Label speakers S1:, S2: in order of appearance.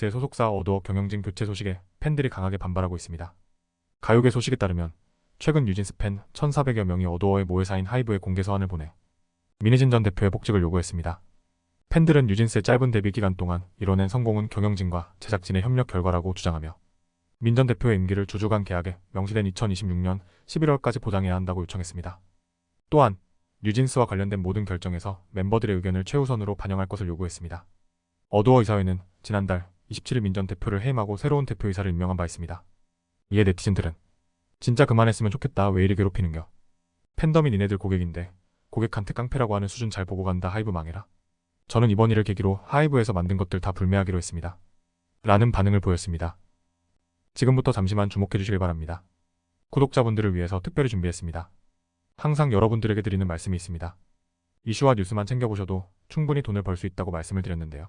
S1: 제 소속사 어도어 경영진 교체 소식에 팬들이 강하게 반발하고 있습니다. 가요계 소식에 따르면 최근 뉴진스 팬 1,400여 명이 어도어의 모회사인 하이브에 공개 서한을 보내 민희진 전 대표의 복직을 요구했습니다. 팬들은 뉴진스의 짧은 데뷔 기간 동안 이뤄낸 성공은 경영진과 제작진의 협력 결과라고 주장하며 민 전 대표의 임기를 주주간 계약에 명시된 2026년 11월까지 보장해야 한다고 요청했습니다. 또한 뉴진스와 관련된 모든 결정에서 멤버들의 의견을 최우선으로 반영할 것을 요구했습니다. 어도어 이사회는 지난달 27일 민전 대표를 해임하고 새로운 대표이사를 임명한 바 있습니다. 이에 네티즌들은 진짜 그만했으면 좋겠다 왜 이리 괴롭히는겨. 팬덤이 니네들 고객인데 고객한테 깡패라고 하는 수준 잘 보고 간다 하이브 망해라. 저는 이번 일을 계기로 하이브에서 만든 것들 다 불매하기로 했습니다. 라는 반응을 보였습니다. 지금부터 잠시만 주목해 주시길 바랍니다. 구독자분들을 위해서 특별히 준비했습니다. 항상 여러분들에게 드리는 말씀이 있습니다. 이슈와 뉴스만 챙겨보셔도 충분히 돈을 벌 수 있다고 말씀을 드렸는데요.